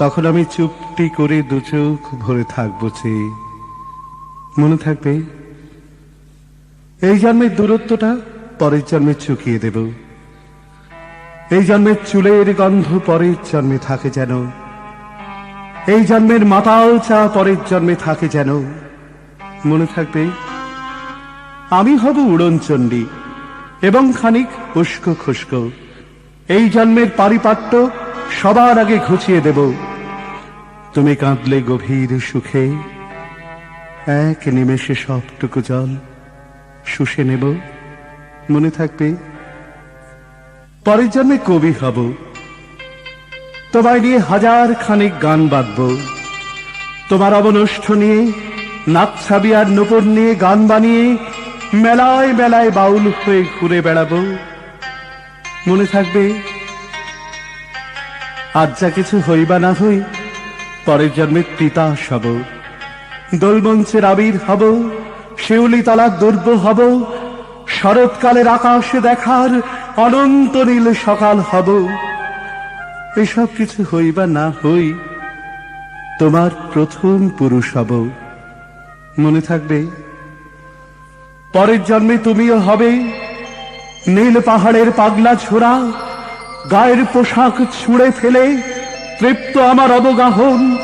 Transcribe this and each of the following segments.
তখন আমি চুপটি করে দু চোখ ভরে থাকব চেয়ে মনে থাকবে, এই জন্মের দূরত্বটা পরের জন্মে চুকিয়ে দেব। এই জন্মের চুলের গন্ধ পরের জন্মে থাকে যেন। এই জন্মের মাতাল চা পরের জন্মে থাকে যেন। মনে থাকবে, আমি হব উড়নচণ্ডী এবং খানিক উস্কো খুস্কো। এই জন্মের পারিপাট্য সবার আগে ঘুচিয়ে দেব। তুমি কাঁদলে গভীর সুখে। এক নিমেষে সবটুকু জল শুষে নেব। মনে থাকবে পরের জন্মে কবি হব। তোমায় নিয়ে হাজার খানিক গান বাঁধব তোমার অবনষ্ঠ নিয়ে, নাচ্ছাবি আর নূপুর নিয়ে গান বানিয়ে মেলায় মেলায় বাউল হয়ে ঘুরে বেড়াবো। মনে থাকবে আর যা কিছু হইবা না হই পরের জন্মে তিতাস হব। দোলমঞ্চের আবির হব। শিউলি তলার দুর্ব হব। শরৎকালের আকাশে দেখার অনন্ত নীল সকাল হব। এসব কিছু হইবা না হই, তোমার প্রথম পুরুষ হব। মনে থাকবে? পরের জন্মে তুমিও হবে। নীল পাহাড়ের পাগলা ছোড়া গায়ের পোশাক ছুঁড়ে ফেলে তৃপ্ত আমার অবগাহন।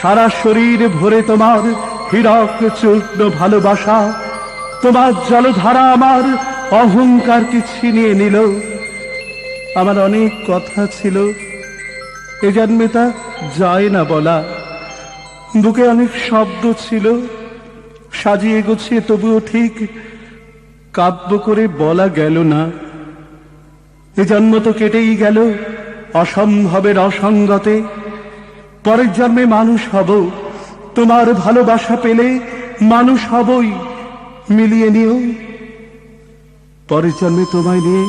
সারা শরীর ভরে তোমার হীরক চূর্ণ ভালোবাসা। তোমার জলধারা আমার অহংকারকে ছিনিয়ে নিল? আমার অনেক কথা ছিল। এ জন্মে তা যায় না বলা। বুকে অনেক শব্দ ছিল। সাজিয়ে গুছিয়ে তবুও ঠিক কাব্য করে বলা গেল না। এ জন্ম তো কেটেই গেল। অসম্ভবের অসঙ্গতে পরের জন্মে মানুষ হব, তোমার ভালোবাসা পেলে মানুষ হবই, মিলিয়ে নিও। পরের জন্মে তোমায় নিয়ে